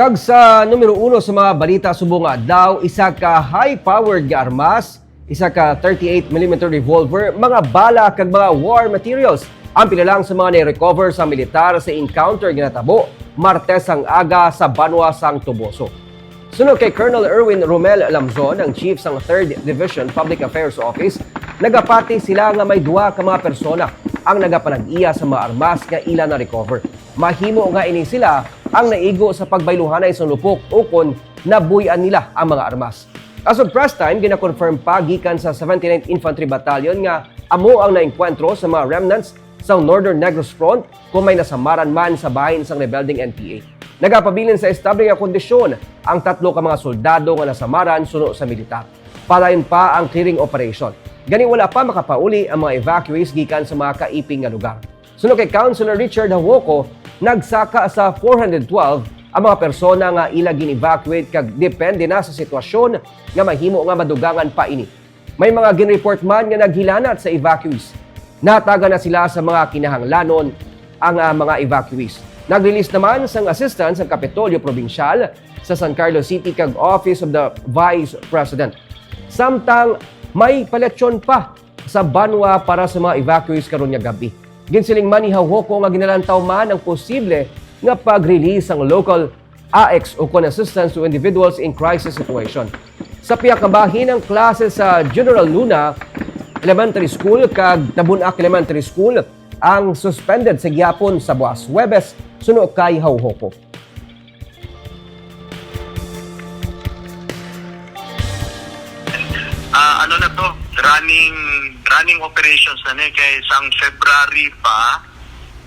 Kag sa numero uno sa mga balita subunga daw isa ka high-powered nga armas, isa ka 38mm revolver, mga bala kag mga war materials ang pinalang sa mga ni-recover sa militar sa encounter nga natabo Martes ang aga sa Banwa sang Tuboso. Sunod kay Colonel Erwin Romel Lamzon, ang chief sang 3rd Division Public Affairs Office, nagapati sila nga may duwa ka mga persona ang nagapanag-iya sa mga armas nga ila na recover. Mahimo nga ini sila ang naigo sa pagbayluhanay sa lupok ukon nabuyan nila ang mga armas. As of press time, gina-confirm pa gikan sa 79th Infantry Battalion nga amo ang naengkwentro sa mga remnants sa Northern Negros Front kung may nasamaran man sa bahin sang rebelding NPA. Nagapabilin sa establing nga kondisyon ang tatlo ka mga soldado nga nasamaran suno sa militar. Palayon pa ang clearing operation. Gani wala pa makapauli ang mga evacuees gikan sa mga kaiping nga lugar. Suno kay Councilor Richard Hawoko, nagsaka sa 412 ang mga persona nga ila gin-evacuate kag depende na sa sitwasyon nga mahimo nga madugangan pa ini. May mga gin-report man nga naghilanat sa evacuees. Nataga na sila sa mga kinahanglanon ang ah, mga evacuees. Nag-release naman sang assistant sa Kapitolyo Provincial sa San Carlos City kag Office of the Vice President. Samtang may paletsyon pa sa Banwa para sa mga evacuees karon nga gabi. Ginsiling man ni Hawoko nga ginalantaw man ang posible nga pag-release ang local AX o con assistance to individuals in crisis situation. Sa piyak bahin ng klase sa General Luna Elementary School kag Tabunak Elementary School ang suspended sa gyapon sa buwas Webes suno kay Hawhoko. Running running operations na ni kay sang February pa,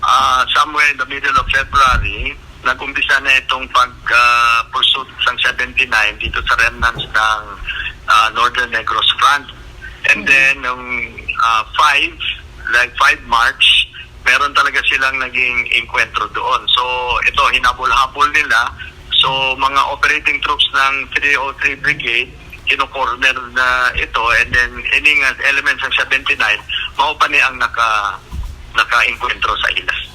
ah, somewhere in the middle of February, nag-umpisa na itong pag-pursuit sang 79 dito sa remnants ng ah, Northern Negros Front. And then, nung 5, like 5 March, meron talaga silang naging enkwentro doon. So, ito, hinabol-habol nila. So, mga operating troops ng 303 Brigade, kino-corner na ito and then ining elements ng 79 mao pa ni ang naka naka-enkwentro sa ila.